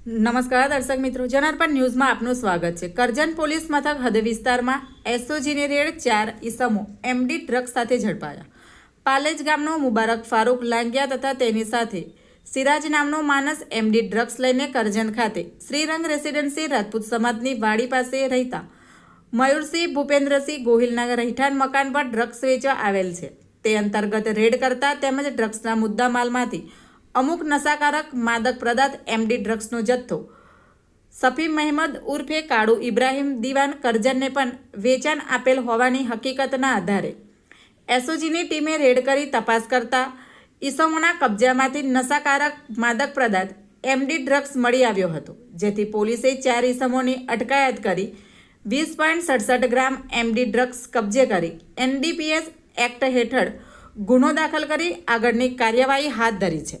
નમસ્કાર દર્શક મિત્રો, જનાર્પણ ન્યૂઝમાં આપનું સ્વાગત છે. કરજણ પોલીસ મથક હદ વિસ્તારમાં એસઓજીની રેડ ચાર ઈસમો એમડી ડ્રગ્સ સાથે ઝડપાયા. પાલેજ ગામનો મુબારક ફારૂક લાંગિયા તથા તેની સાથે સિરાજ નામનો માણસ એમડી ડ્રગ્સ લઈને કરજણ ખાતે શ્રીરંગ રેસિડેન્સી રાજપૂત સમાજની વાડી પાસે રહેતા મયુરસિંહ ભૂપેન્દ્રસિંહ ગોહિલના રહેઠાણ મકાન પર ડ્રગ્સ વેચવા આવેલ છે. તે અંતર્ગત રેડ કરતા તેમજ ડ્રગ્સના મુદ્દામાલમાંથી અમુક નશાકારક માદક પદાર્થ એમડી ડ્રગ્સનો જથ્થો. સફી મહેમદ ઉર્ફે કાળુ ઇબ્રાહીમ દિવાન કરજનને પણ વેચાણ આપેલ હોવાની હકીકતના આધારે. એસઓજીની ટીમે રેડ કરી તપાસ કરતા ઈસમોના કબજામાંથી નશાકારક માદક પદાર્થ એમડી ડ્રગ્સ મળી આવ્યો હતો, જેથી પોલીસે ચાર ઈસમોની અટકાયત કરી વીસ પોઈન્ટ સડસઠ ગ્રામ એમડી ડ્રગ્સ કબજે કરી એનડીપીએસ એક્ટ હેઠળ ગુનો દાખલ કરી આગળની કાર્યવાહી હાથ ધરી છે.